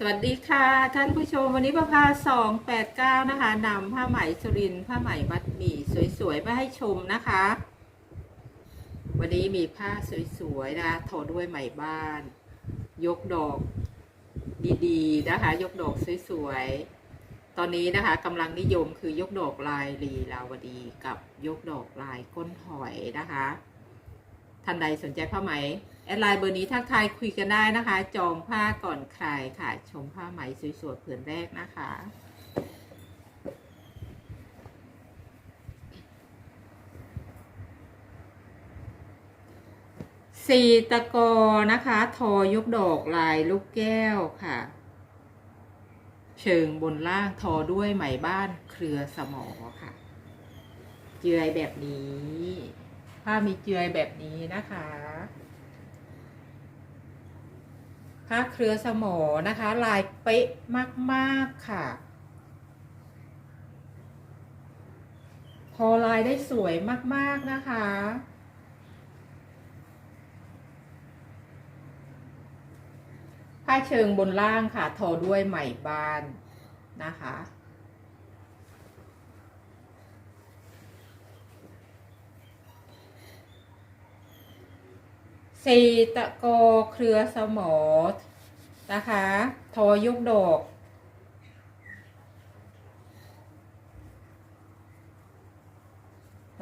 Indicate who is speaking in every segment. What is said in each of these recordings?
Speaker 1: สวัสดีค่ะ ท่านผู้ชมวันนี้ประพาสองแปดเก้านะคะนำผ้าไหมสุรินผ้าไหมมัดหมี่สวยๆมาให้ชมนะคะ วันนี้มีผ้าสวยๆนะทอด้วยไหมบ้าน ยกดอกดีๆนะคะ ยกดอกสวยๆตอนนี้นะคะกำลังนิยมคือยกดอกลายลีลาวดีกับยกดอกลายก้นหอยนะคะ ท่านใดสนใจผ้าไหมแอดไลน์เบอร์นี้ทักทายคุยกันได้นะคะ จองผ้าก่อนใครค่ะ ชมผ้าไหมสวยๆผืนแรกนะคะสีตะกอนะคะ ทอยกดอกลายลูกแก้วค่ะ เชิงบนล่างทอด้วยไหมบ้านเครือสมอค่ะ เจือยแบบนี้ ผ้ามีเจือยแบบนี้นะคะผ้าเครือสมอนะคะ ลายเป๊ะมากๆค่ะ พอลายได้สวยมากๆนะคะผ้าเชิงบนล่างค่ะ ทอด้วยไหมบานนะคะ สีตะโกเครือสมอ นะคะ ทอยุกดอก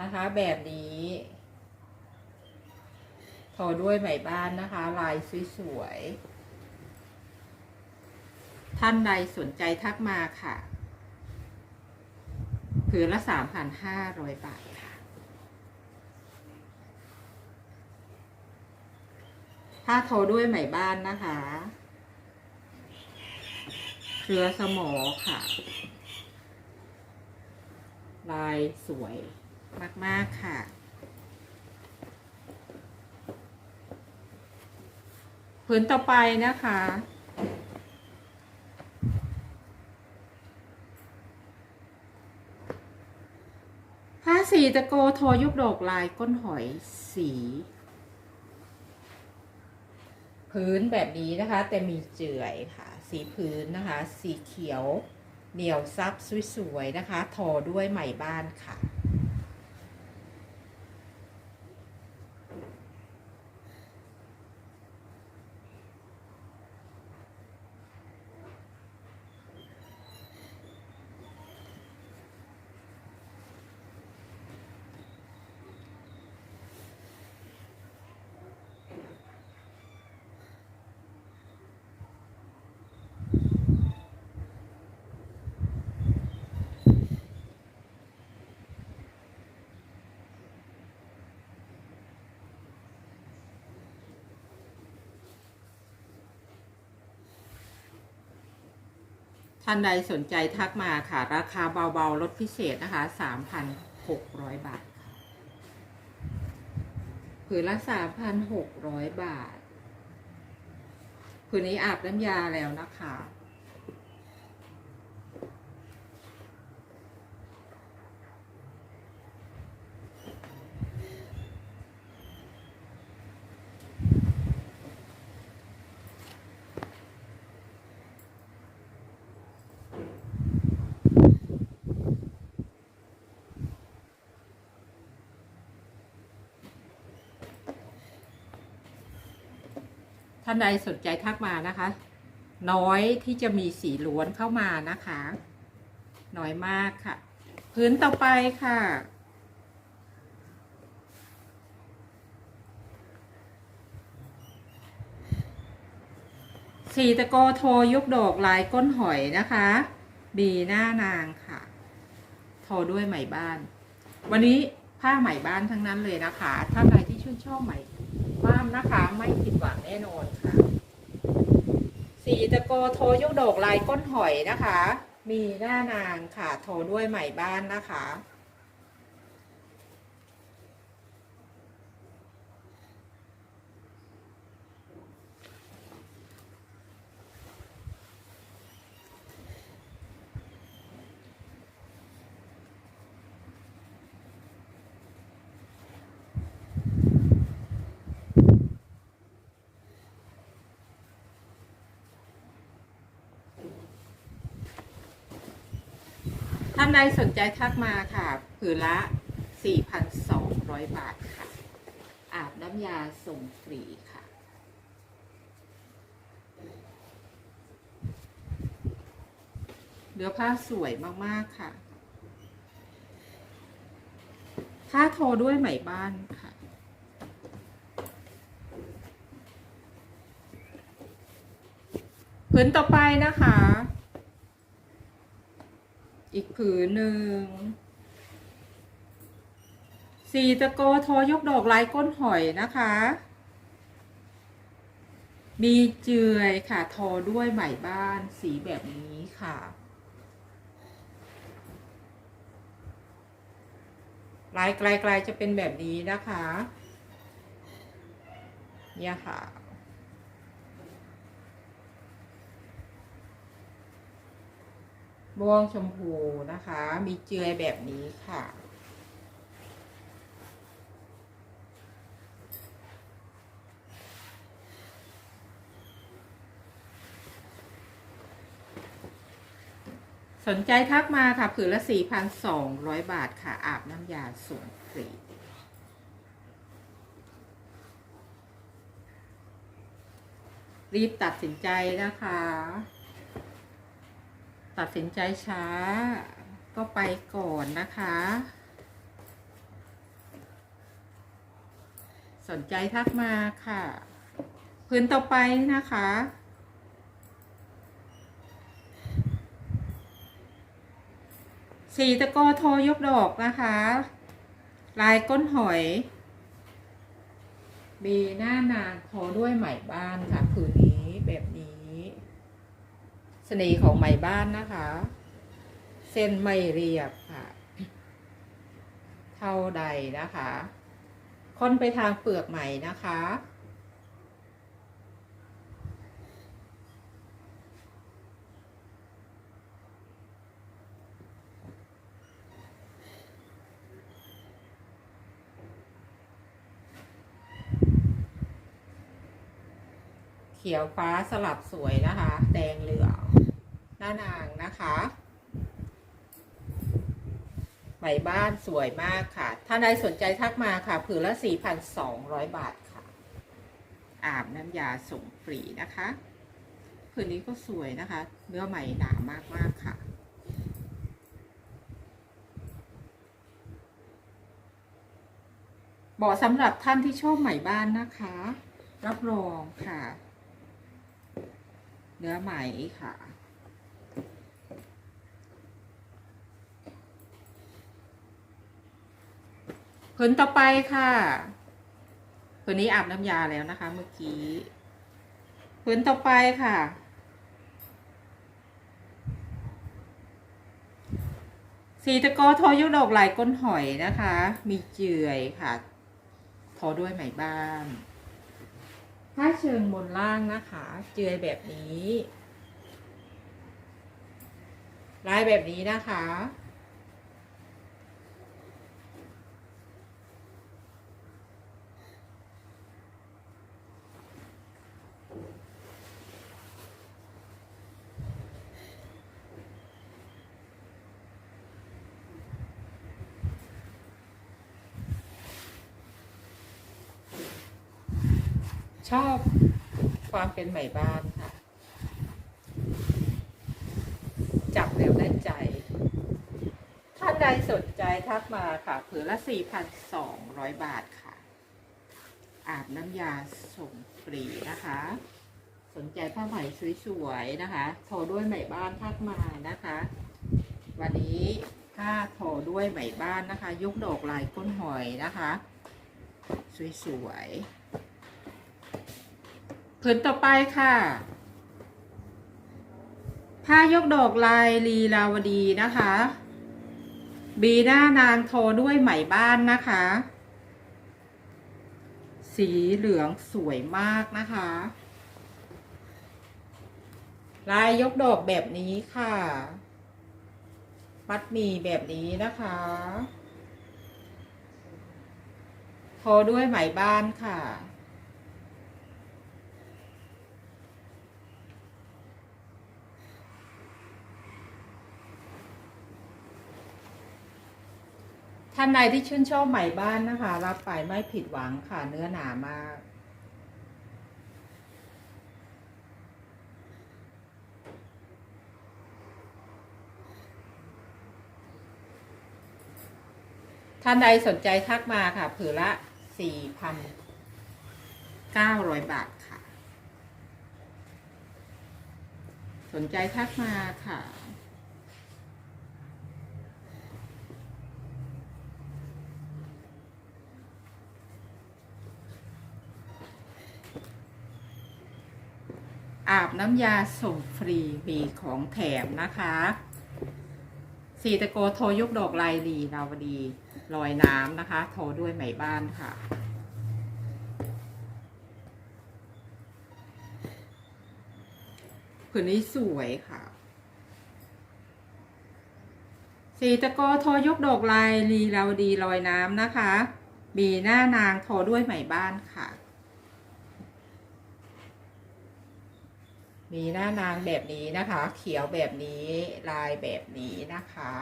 Speaker 1: นะคะ แบบนี้ทอด้วยไหมบ้านนะคะ ลายสวยๆ ท่านใดสนใจทักมาค่ะผืนละ3,500บาทค่ะ ผ้าโทอด้วยไหมบ้านนะคะเครือสมอค่ะ ลายสวยมาก ๆ ค่ะผืนต่อไปนะคะผ้าสีตะโกโทอยุกดอกลายก้นหอยสี พื้นแบบนี้นะคะ แต่มีเจือยค่ะ สีพื้นนะคะ สีเขียวเหนียวซับสวยๆนะคะ ทอด้วยไหมบ้านค่ะ ท่านใดสนใจทักมาค่ะ ราคาเบาๆลดพิเศษนะคะ 3,600 บาทค่ะผืนละ 3,600 บาทผืนนี้อาบน้ำยาแล้วนะคะ ท่านใดสนใจทักมานะคะ น้อยที่จะมีสีล้วนเข้ามานะคะ น้อยมากค่ะ พื้นต่อไปค่ะ สีตะโกโทยุกดอกลายก้นหอยนะคะ บีหน้านางค่ะ โทอด้วยไหมบ้าน วันนี้ผ้าไหมบ้านทั้งนั้นเลยนะคะ ท่านใดที่ชื่นชอบไหม นนะคะ ไม่ผิดหวังแน่นอนค่ะสีตะโกโทยกดอกลายก้นหอยนะคะ มีหน้านางค่ะ โทด้วยไหมบ้านนะคะ ท่านใดสนใจทักมาค่ะผืนละ 4,200 บาทค่ะ อาบน้ำยาส่งฟรีค่ะ เนื้อผ้าสวยมากๆค่ะค่าโทด้วยไหมบ้านค่ะผืนต่อไปนะคะ อีกผืนหนึ่งสี่ตะโกทอยกดอกลายก้นหอยนะคะ มีเจือยค่ะทอด้วยไหมบ้านสีแบบนี้ค่ะ ลายไกลๆจะเป็นแบบนี้นะคะ เนี่ยค่ะ ม่วงชมพูนะคะ มีเจือยแบบนี้ค่ะ สนใจทักมาค่ะผืนละ 4,200 บาทค่ะ อาบน้ำยาส่งฟรีรีบตัดสินใจนะคะ ตัดสินใจช้า ก็ไปก่อนนะคะ สนใจทักมาค่ะ พื้นต่อไปนะคะ สีตะกอโทยกดอกนะคะ ลายก้นหอย มีหน้านางทอด้วยไหมบ้านค่ะผืนนี้แบบนี้ เสน่ห์ของไหมบ้านนะคะ เส้นไม่เรียบค่ะ เท่าใดนะคะ ค่อนไปทางเปลือกไหมนะคะเขียวฟ้าสลับสวยนะคะ แดงเหลือง หน้านางนะคะไหมบ้านสวยมากค่ะ ถ้าใดสนใจทักมาค่ะ ผืนละ 4,200 บาทค่ะ อาบน้ำยาส่งฟรีนะคะ ผืนนี้ก็สวยนะคะ เนื้อไหมหนามากมากค่ะ บอกสำหรับท่านที่ชอบไหมบ้านนะคะ รับรองค่ะ เนื้อไหมค่ะ ผืนต่อไปค่ะผืนนี้อาบน้ำยาแล้วนะคะ เมื่อกี้ผืนต่อไปค่ะสีตะกอทอยุดอกลายก้นหอยนะคะ มีเจือยค่ะ ทอด้วยไหมบ้านผ้าเชิงบนล่างนะคะ เจือยแบบนี้ลายแบบนี้นะคะ ชอบความเป็นไหม่บ้านค่ะ จับแล้วได้ใจ ท่านใดสนใจทักมาค่ะผืนละ 4,200 บาทค่ะ อาบน้ำยาส่งฟรีนะคะ สนใจผ้าไหมสวยๆนะคะ โทรด้วยไหม่บ้านทักมานะคะ วันนี้ถ้าโทรด้วยไหม่บ้านนะคะ ยกดอกลายก้นหอยนะคะ สวยๆ ผืนต่อไปค่ะ ผ้ายกดอกลายลีลาวดีนะคะ บีหน้านางโทด้วยไหมบ้านนะคะ สีเหลืองสวยมากนะคะ ลายยกดอกแบบนี้ค่ะ มัดหมีแบบนี้นะคะโทด้วยไหมบ้านค่ะ ท่านใดที่ชื่นชอบใหม่บ้านนะคะ รับไปไม่ผิดหวังค่ะเนื้อหนามาก ท่านใดสนใจทักมาค่ะผือละ4,900บาทค่ะ สนใจทักมาค่ะ อาบน้ำยาส่งฟรีมีของแถมนะคะสีตะโกโทรยกดอกลายลีราวดีลอยน้ำนะคะ โทรด้วยไหมบ้านค่ะ ผืนนี้สวยค่ะ สีตะโกโทรยกดอกลายลีราวดีลอยน้ำนะคะ มีหน้านางโทรด้วยไหมบ้านค่ะ มีหน้านางแบบนี้นะคะ เขียวแบบนี้ลายแบบนี้นะคะ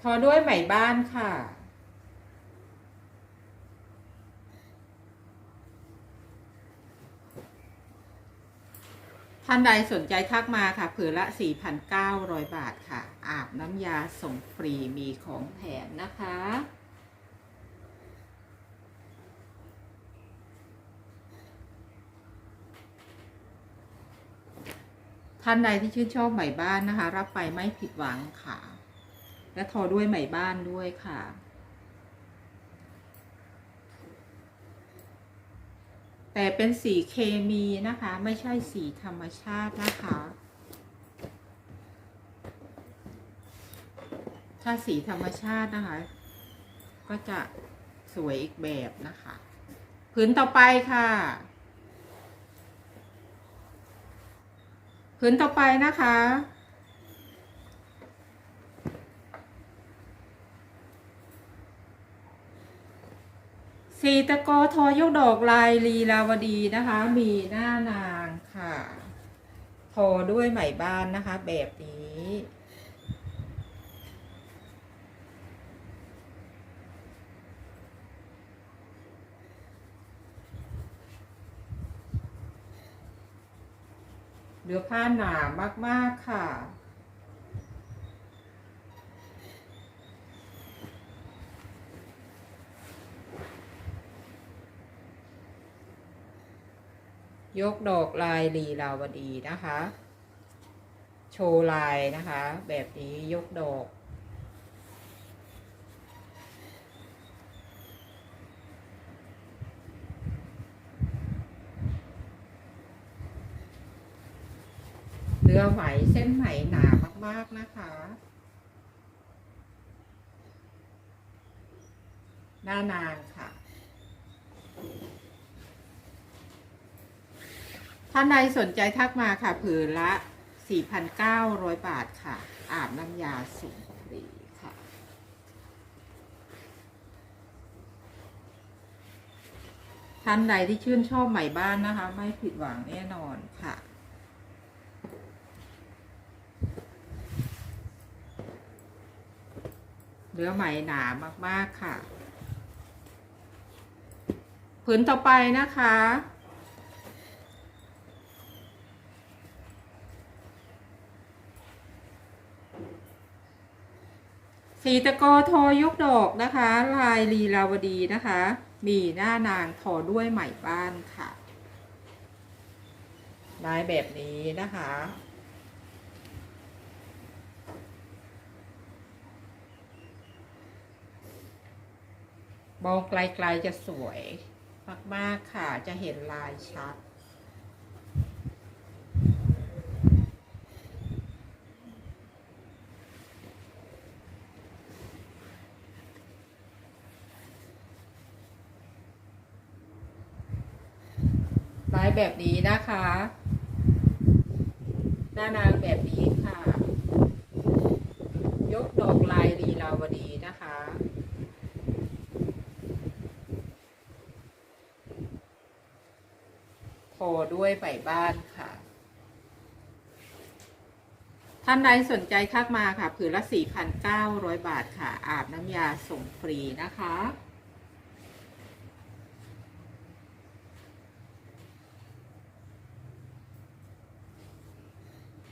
Speaker 1: ทอด้วยไหมบ้านค่ะ ท่านใดสนใจทักมาค่ะผืนละ 4,900 บาทค่ะ อาบน้ำยาส่งฟรีมีของแถมนะคะ ท่านใดที่ชื่นชอบไหมบ้านนะคะ รับไปไม่ผิดหวังค่ะ และทอด้วยไหมบ้านด้วยค่ะ แต่เป็นสีเคมีนะคะ ไม่ใช่สีธรรมชาตินะคะ ถ้าสีธรรมชาตินะคะ ก็จะสวยอีกแบบนะคะพื้นต่อไปค่ะพื้นต่อไปนะคะ สีตะโกทอยกดอกลายลีลาวดีนะคะ มีหน้านางค่ะ ทอด้วยไหมบ้านนะคะ แบบนี้เนื้อผ้าหนามาก ๆ ค่ะ ยกดอกลายลีลาวดีนะคะ โชว์ลายนะคะ แบบนี้ยกดอกเนื้อไหมเส้นไหมหนามากๆนะคะ หน้านางค่ะ ท่านใดสนใจทักมาค่ะ ผืนละ 4,900 บาทค่ะ อาบน้ำยาส่งฟรีค่ะ ท่านใดที่ชื่นชอบใหม่บ้านนะคะ ไม่ผิดหวังแน่นอนค่ะเนื้อไหมหนามาก ๆ ค่ะ ผืนต่อไปนะคะ สีตะกโทยกดอกนะคะ ลายลีลาวดีนะคะ มีหน้านางทอด้วยไหมบ้านค่ะลายแบบนี้นะคะ มองไกลๆจะสวยมากๆค่ะจะเห็นลายชัด แบบนี้นะคะ หน้านางแบบนี้ค่ะ ยกดอกลายลีลาวดีนะคะโทรด้วยใบบ้านค่ะ ท่านใดสนใจทักมาค่ะ ผืนละ 4,900 บาทค่ะ อาบน้ำยาส่งฟรีนะคะ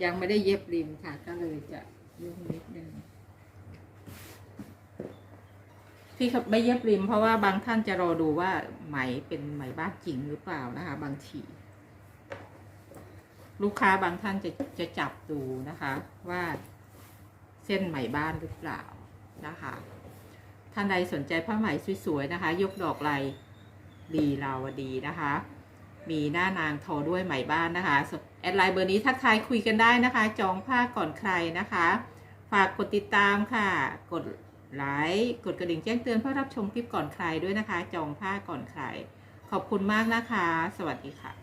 Speaker 1: ยังไม่ได้เย็บริมค่ะ ก็เลยจะยุ่งนิดนึงที่เขาไม่เย็บริม เพราะว่าบางท่านจะรอดูว่าไหมเป็นไหมบ้านจริงหรือเปล่านะคะ บางทีลูกค้าบางท่านจะจะจับดูนะคะ ว่าเส้นไหมบ้านหรือเปล่านะคะ ท่านใดสนใจผ้าไหมสวยๆนะคะ ยกดอกลายดีลาวดีนะคะ มีหน้านางทอด้วยไหมบ้านนะคะแอดไลน์เบอร์นี้ทักทายคุยกันได้นะคะ จองผ้าก่อนใครนะคะ ฝากกดติดตามค่ะ กดไลค์กดกระดิ่งแจ้งเตือนเพื่อรับชมคลิปก่อนใครด้วยนะคะ จองผ้าก่อนใคร ขอบคุณมากนะคะ สวัสดีค่ะ